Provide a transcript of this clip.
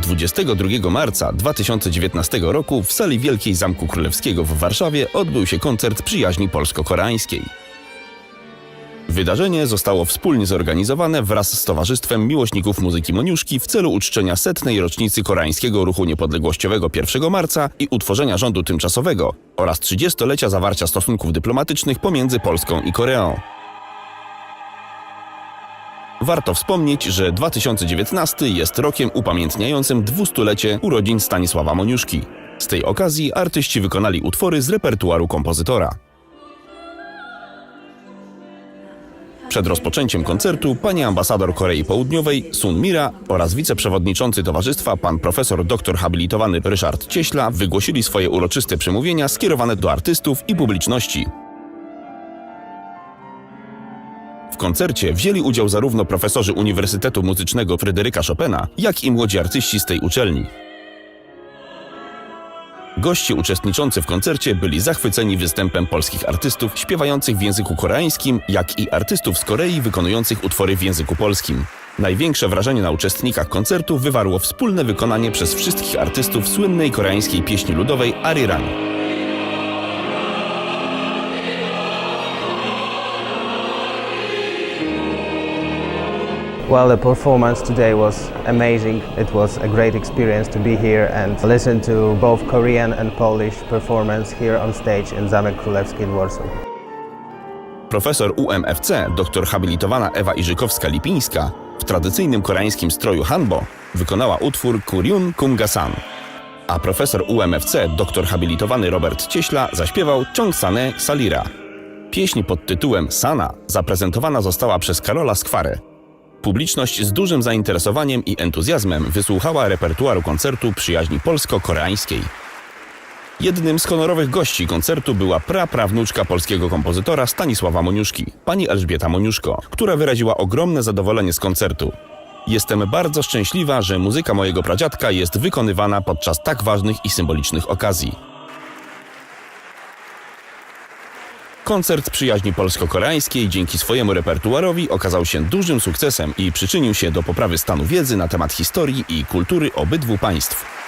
22 marca 2019 roku w sali Wielkiej Zamku Królewskiego w Warszawie odbył się koncert przyjaźni polsko-koreańskiej. Wydarzenie zostało wspólnie zorganizowane wraz z Towarzystwem Miłośników Muzyki Moniuszki w celu uczczenia setnej rocznicy koreańskiego ruchu niepodległościowego 1 marca i utworzenia rządu tymczasowego oraz 30-lecia zawarcia stosunków dyplomatycznych pomiędzy Polską i Koreą. Warto wspomnieć, że 2019 jest rokiem upamiętniającym dwustulecie urodzin Stanisława Moniuszki. Z tej okazji artyści wykonali utwory z repertuaru kompozytora. Przed rozpoczęciem koncertu pani ambasador Korei Południowej Sun Mira oraz wiceprzewodniczący towarzystwa pan profesor doktor habilitowany Ryszard Cieśla wygłosili swoje uroczyste przemówienia skierowane do artystów i publiczności. Koncercie wzięli udział zarówno profesorzy Uniwersytetu Muzycznego Fryderyka Chopina, jak i młodzi artyści z tej uczelni. Goście uczestniczący w koncercie byli zachwyceni występem polskich artystów śpiewających w języku koreańskim, jak i artystów z Korei wykonujących utwory w języku polskim. Największe wrażenie na uczestnikach koncertu wywarło wspólne wykonanie przez wszystkich artystów słynnej koreańskiej pieśni ludowej Arirang. Well, the performance today was amazing. It was a great experience to be here and listen to both Korean and Polish performance here on stage in Zamek Królewski in Warsaw. Profesor UMFC, doktor habilitowana Ewa Iżykowska-Lipińska w tradycyjnym koreańskim stroju hanbo wykonała utwór Kuryun Kumgasan, a profesor UMFC, doktor habilitowany Robert Cieśla zaśpiewał Chongsane Salira. Pieśń pod tytułem Sana zaprezentowana została przez Karola Skwarę. Publiczność z dużym zainteresowaniem i entuzjazmem wysłuchała repertuaru koncertu przyjaźni polsko-koreańskiej. Jednym z honorowych gości koncertu była praprawnuczka polskiego kompozytora Stanisława Moniuszki, pani Elżbieta Moniuszko, która wyraziła ogromne zadowolenie z koncertu. Jestem bardzo szczęśliwa, że muzyka mojego pradziadka jest wykonywana podczas tak ważnych i symbolicznych okazji. Koncert przyjaźni polsko-koreańskiej dzięki swojemu repertuarowi okazał się dużym sukcesem i przyczynił się do poprawy stanu wiedzy na temat historii i kultury obydwu państw.